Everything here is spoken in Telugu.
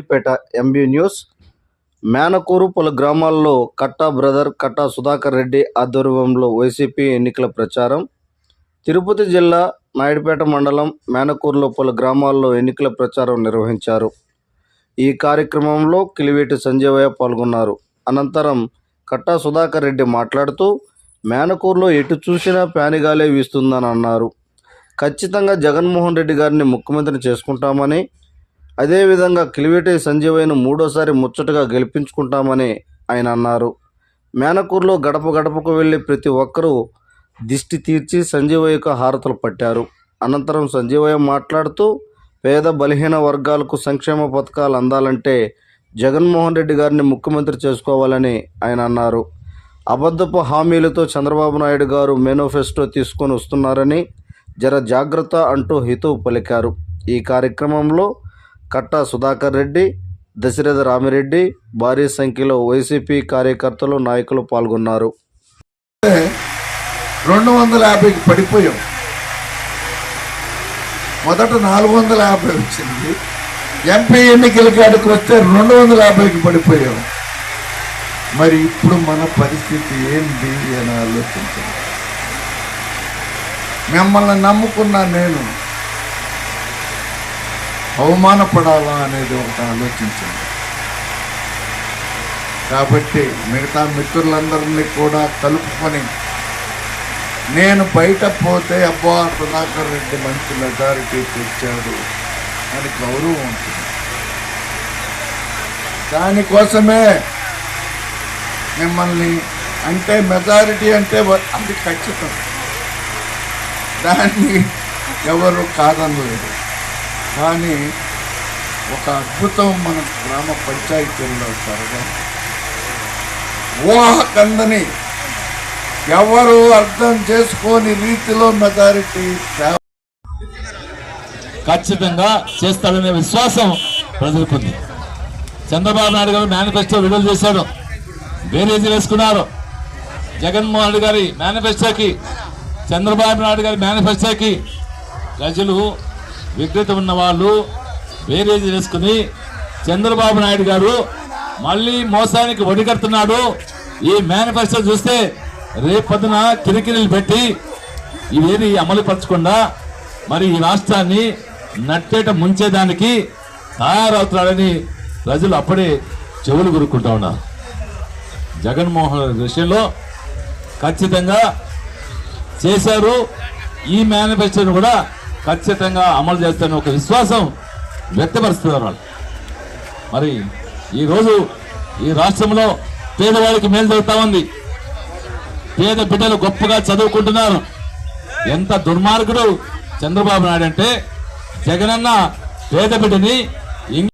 పేట ఎంబీ న్యూస్. మేనకూరు పలు గ్రామాల్లో కట్టా బ్రదర్ కట్టా సుధాకర్ రెడ్డి ఆధ్వర్యంలో వైసీపీ ఎన్నికల ప్రచారం. తిరుపతి జిల్లా నాయుడుపేట మండలం మేనకూరులో పలు గ్రామాల్లో ఎన్నికల ప్రచారం నిర్వహించారు. ఈ కార్యక్రమంలో కిలివేటి సంజయవయ్య పాల్గొన్నారు. అనంతరం కట్టా సుధాకర్ రెడ్డి మాట్లాడుతూ మేనకూరులో ఎటు చూసినా ప్యానిగాలే వీస్తుందని అన్నారు. ఖచ్చితంగా జగన్మోహన్ రెడ్డి గారిని ముఖ్యమంత్రిని చేసుకుంటామని అదేవిధంగా కిలివేటి సంజీవయ్యను మూడోసారి ముచ్చటగా గెలిపించుకుంటామని ఆయన అన్నారు. మేనకూరులో గడప గడపకు వెళ్ళి ప్రతి ఒక్కరూ దిష్టి తీర్చి సంజీవయ్యకు హారతలు పట్టారు. అనంతరం సంజీవయ్య మాట్లాడుతూ పేద బలహీన వర్గాలకు సంక్షేమ పథకాలు అందాలంటే జగన్మోహన్ రెడ్డి గారిని ముఖ్యమంత్రి చేసుకోవాలని ఆయన అన్నారు. అబద్ధపు హామీలతో చంద్రబాబు నాయుడు గారు మేనిఫెస్టో తీసుకొని వస్తున్నారని జర జాగ్రత్త అంటూ హితవు పలికారు. ఈ కార్యక్రమంలో కట్టా సుధాకర్ రెడ్డి దశరథ రామిరెడ్డి భారీ సంఖ్యలో వైసీపీ కార్యకర్తలు నాయకులు పాల్గొన్నారు. రెండు వందల యాభైకి పడిపోయాం. మొదట నాలుగు వందల యాభై వచ్చింది. ఎంపీ ఎన్నికల కాడికి వస్తే రెండు వందల యాభైకి పడిపోయాం. మరి ఇప్పుడు మన పరిస్థితి ఏంటి అని ఆలోచించాను మిమ్మల్ని నమ్ముకున్న నేను అవమానపడాలా అనేది ఒకటి ఆలోచించండి. కాబట్టి మిగతా మిత్రులందరినీ కూడా కలుపుకొని నేను బయట పోతే అబ్బా సుధాకర్ రెడ్డి మంచి మెజారిటీ తెచ్చాడు అని గౌరవం ఉంటుంది. దానికోసమే మిమ్మల్ని అంటే మెజారిటీ అంటే అది ఖచ్చితం. దాన్ని ఎవరు కాదనలేదు. కానీ ఒక అద్భుతం మన గ్రామ పంచాయతీల్లో జరగదు. ఊహకందని ఎవరు అర్థం చేసుకోని రీతిలో మెజారిటీ ఖచ్చితంగా చేస్తాడనే విశ్వాసం ప్రజలకు చంద్రబాబు నాయుడు గారు మేనిఫెస్టో విడుదల చేశారు. బేరేజీ వేసుకున్నారు. జగన్మోహన్ రెడ్డి గారి మేనిఫెస్టోకి చంద్రబాబు నాయుడు గారి మేనిఫెస్టోకి ప్రజలు విక్రేత ఉన్న వాళ్ళు బేరేజ్ వేసుకుని చంద్రబాబు నాయుడు గారు మళ్ళీ మోసానికి ఒడిగడుతున్నాడు. ఈ మేనిఫెస్టో చూస్తే రేపొద్దున కిరికిరీలు పెట్టి ఇవేది అమలు పరచకుండా మరి ఈ రాష్ట్రాన్ని నట్టేట ముంచేదానికి తయారవుతున్నాడని ప్రజలు అప్పుడే చెవులు గురుక్కుంటా ఉన్నారు. జగన్మోహన్ రెడ్డి విషయంలో ఖచ్చితంగా చేశారు. ఈ మేనిఫెస్టోను కూడా ఖచ్చితంగా అమలు చేస్తారని ఒక విశ్వాసం వ్యక్తపరుస్తున్నారు వాళ్ళు. మరి ఈరోజు ఈ రాష్ట్రంలో పేదవాడికి మేలు జరుగుతా ఉంది. పేద బిడ్డలు గొప్పగా చదువుకుంటున్నారు. ఎంత దుర్మార్గుడు చంద్రబాబు నాయుడు అంటే జగనన్న పేద బిడ్డని